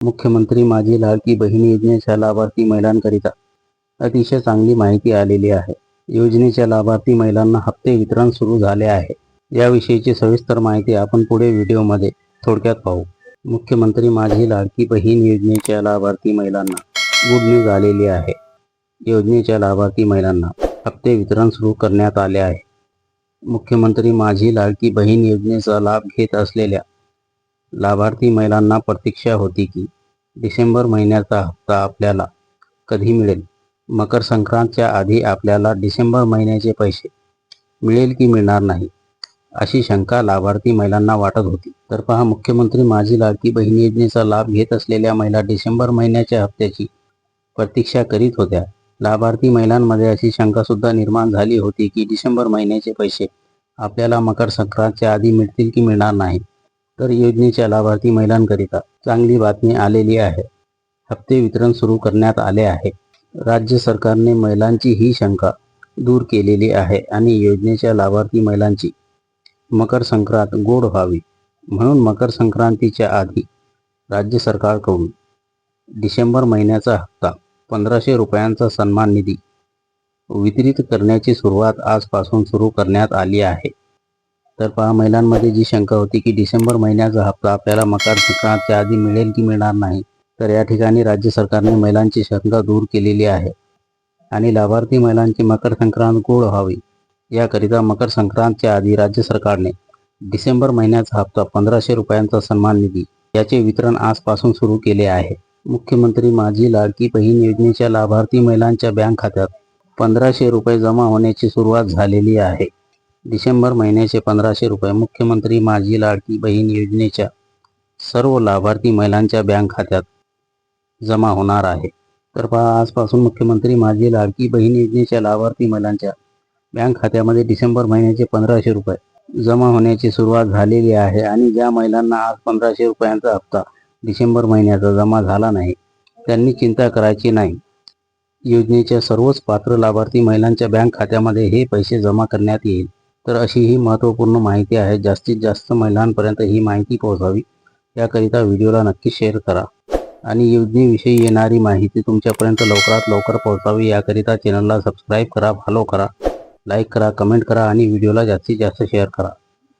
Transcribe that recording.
मुख्यमंत्री माझी लाडकी बहीण योजनेच्या लाभार्थी महिलांकरिता अतिशय चांगली माहिती आलेली आहे. योजनेच्या लाभार्थी महिलांना हप्ते वितरण सुरू झाले आहे. याविषयीची सविस्तर माहिती आपण पुढे व्हिडिओमध्ये थोडक्यात पाहू. मुख्यमंत्री माझी लाडकी बहीण योजनेच्या लाभार्थी महिलांना गुड न्यूज आलेली आहे. योजनेच्या लाभार्थी महिलांना हप्ते वितरण सुरू करण्यात आले आहे. मुख्यमंत्री माझी लाडकी बहीण योजनेचा लाभ घेत असलेल्या लाभार्थी महिलांना प्रतीक्षा होती की डिसेंबर महिन्याचा हप्ता आपल्याला कधी मिळेल? मकर संक्रांतच्या आधी आपल्याला डिसेंबर महिन्याचे पैसे मिळेल की मिळणार नाही? अशी शंका लाभार्थी महिलांना वाटत होती. तर पहा मुख्यमंत्री माझी लाडकी बहीण योजनेचा लाभ घेत असलेल्या महिला डिसेंबर महिन्याच्या हप्त्याची प्रतीक्षा करीत होत्या. लाभार्थी महिलांमध्ये अशी शंका सुद्धा निर्माण झाली होती की डिसेंबर महिन्याचे पैसे आपल्याला मकर संक्रांतच्या आधी मिळतील की मिळणार नाही तर योजनेच्या लाभार्थी महिलांकरिता चांगली बातमी आलेली आहे. हप्ते वितरण सुरू करण्यात आले आहे. राज्य सरकारने महिलांची ही शंका दूर केलेली आहे आणि योजनेच्या लाभार्थी महिलांची मकर संक्रांत गोड व्हावी म्हणून मकर संक्रांतीच्या आधी राज्य सरकारकडून डिसेंबर महिन्याचा हप्ता पंधराशे रुपयांचा सन्मान निधी वितरित करण्याची सुरुवात आजपासून सुरू करण्यात आली आहे. तर पहा महिलांमध्ये जी शंका होती की डिसेंबर महिन्याचा हप्ता आपल्याला मकर संक्रांतच्या आधी मिळेल की मिळणार नाही तर या ठिकाणी राज्य सरकारने महिलांची शंका दूर केलेली आहे. आणि लाभार्थी महिलांची मकर संक्रांत गोड व्हावी? याकरिता मकर संक्रांतच्या आधी राज्य सरकारने डिसेंबर महिन्याचा हप्ता पंधराशे रुपयांचा सन्मान निधी याचे वितरण आजपासून सुरू केले आहे. मुख्यमंत्री माझी लाडकी बहीण योजनेच्या लाभार्थी महिलांच्या बँक खात्यात पंधराशे रुपये जमा होण्याची सुरुवात झालेली आहे. डिसेंबर महिन्याचे पंधराशे रुपये. मुख्यमंत्री माझी लाडकी बहीण योजनेच्या सर्व लाभार्थी महिलांच्या बँक खात्यात जमा होणार आहे. तर पहा आजपासून मुख्यमंत्री माझी लाडकी बहीण योजनेच्या लाभार्थी महिलांच्या बँक खात्यामध्ये डिसेंबर महिन्याचे पंधराशे रुपये जमा होण्याची सुरुवात झालेली आहे आणि ज्या महिलांना आज पंधराशे रुपयांचा हप्ता डिसेंबर महिन्याचा जमा झाला नाही त्यांनी चिंता करायची नाही. योजनेच्या सर्वच पात्र लाभार्थी महिलांच्या बँक खात्यामध्ये हे पैसे जमा करण्यात येईल. तर अशी ही महत्त्वपूर्ण माहिती आहे. जास्तीत जास्त महिलांपर्यंत ही माहिती पोहोचावी. याकरिता व्हिडिओला नक्की शेअर करा. आणि योजनेविषयी येणारी माहिती तुमच्यापर्यंत लवकरात लवकर पोहोचावी. याकरिता चॅनलला सबस्क्राईब करा फॉलो करा लाईक करा कमेंट करा आणि व्हिडिओला जास्तीत जास्त शेअर करा.